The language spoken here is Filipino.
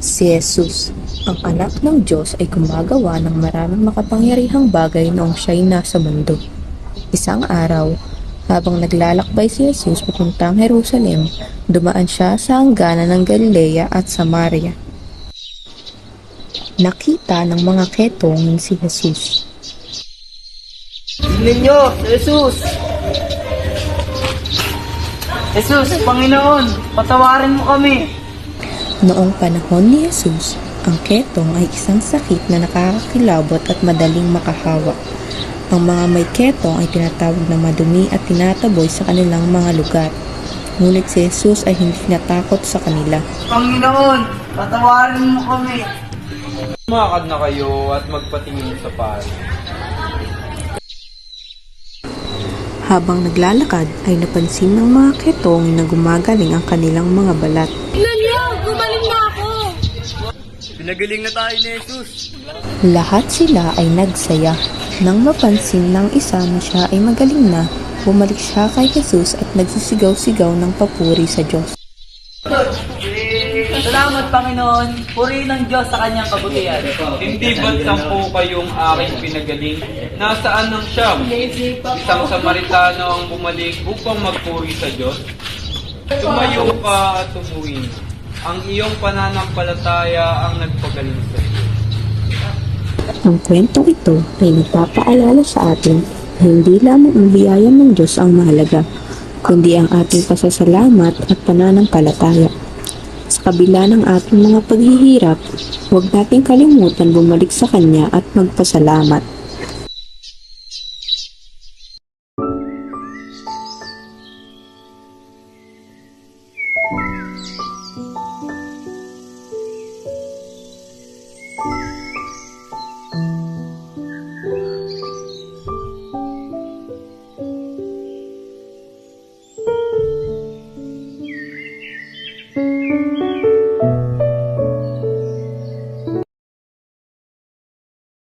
Si Jesus, ang anak ng Diyos ay gumagawa ng maraming makapangyarihang bagay noong siya'y nasa mundo. Isang araw, habang naglalakbay si Jesus papuntang Jerusalem, dumaan siya sa hangganan ng Galilea at Samaria. Nakita ng mga ketong si Jesus. Tingnan Jesus! Jesus, Panginoon, patawarin mo kami. Noong panahon ni Jesus, ang ketong ay isang sakit na nakakakilabot at madaling makahawa. Ang mga may ketong ay tinatawag na madumi at tinataboy sa kanilang mga lugar. Ngunit si Jesus ay hindi natakot sa kanila. Panginoon, patawarin mo kami. Lumakad na kayo at magpatingin sa pari. Habang naglalakad ay napansin ng mga ketong na gumagaling ang kanilang mga balat. Tingnan niyo, gumaling na ako. Pinagaling na tayo ni Jesus. Lahat sila ay nagsaya. Nang mapansin ng isa na siya ay magaling na, bumalik siya kay Jesus at nagsisigaw-sigaw ng papuri sa Diyos. Salamat, Panginoon. Purihin ng Diyos sa kanyang kabutihan. Hindi ba't sampu kayong aking pinagaling? Nasaan ang siyam? Isang Samaritano ang bumalik upang magpuri sa Diyos? Tumayo ka at umuwi. Ang iyong pananampalataya ang nagpagaling sa iyo. Ang kwentong ito ay nagpapaalala sa atin na hindi lamang ang biyaya ng Diyos ang mahalaga, kundi ang ating pasasalamat at pananampalataya. Kabila ng ating mga paghihirap, huwag nating kalimutan bumalik sa Kanya at magpasalamat.